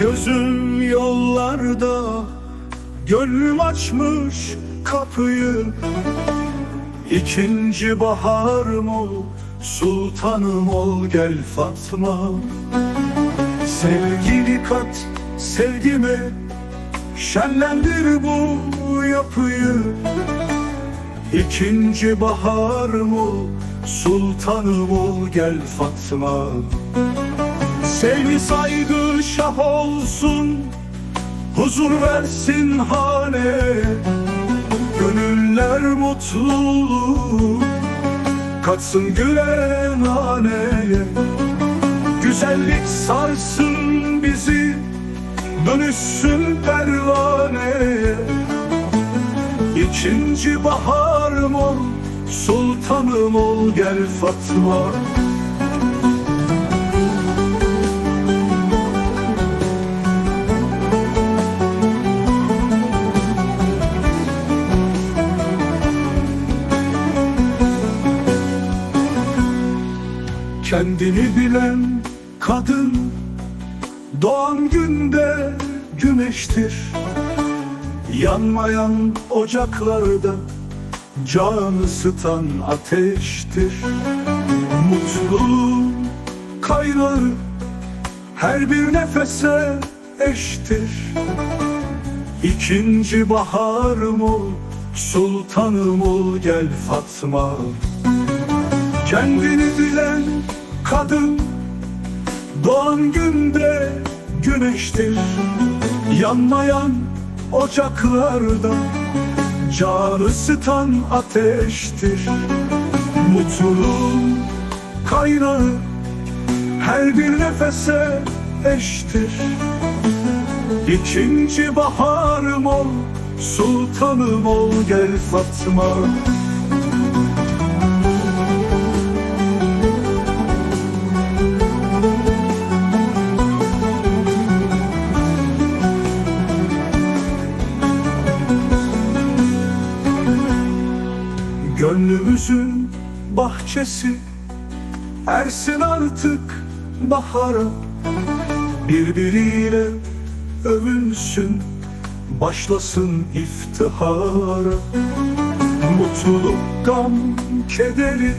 gözüm yollarda Gönlüm açmış kapıyı. İkinci baharım ol Sultanım ol gel Fatma. Sevgili kat sevgimi Şenlendir bu yapıyı. İkinci baharım ol Sultanım ol gel Fatma Sevgi saygı şah olsun. Huzur versin hane. Gönüller mutluluğu Katsın gülen haneye. Güzellik sarsın bizi Dönüşsün pervaneye İkinci baharım ol Sultanım ol gel Fatma Kendini bilen kadın Doğan günde güneştir. Yanmayan ocaklarda Can ısıtan ateştir. Mutluluğun kaynağı Her bir nefese eştir. İkinci baharım ol Sultanım ol gel Fatma Kendini bilen kadın Doğan günde güneştir. Yanmayan ocaklarda Can ısıtan ateştir. Mutluluğun kaynağı Her bir nefese eştir. İkinci baharım ol Sultanım ol gel Fatma Gönlümüzün bahçesi Ersin artık bahara. Birbiriyle övünsün Başlasın iftihara. Mutluluk, gam, kederi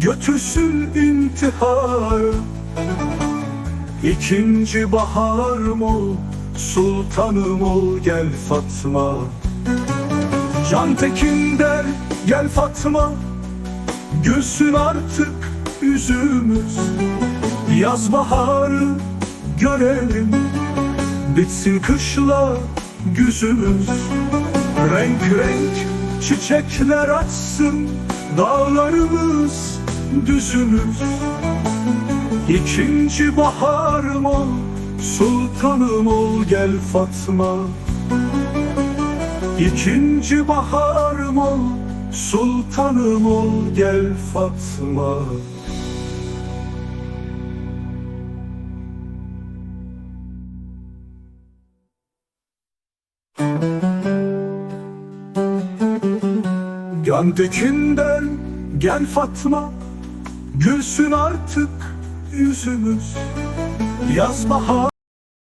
Götürsün intihara. İkinci baharım ol Sultanım ol gel Fatma. Can Tekin der gel Fatma Gülsün artık yüzümüz. Yaz baharı görelim Bitsin kışla güzümüz Renk renk çiçekler açsın Dağlarımız düzümüz. İkinci baharım ol Sultanım ol gel Fatma. İkinci baharım ol, sultanım ol gel Fatma. Yandekinden gel Fatma, gülsün artık yüzümüz. Yaz bahar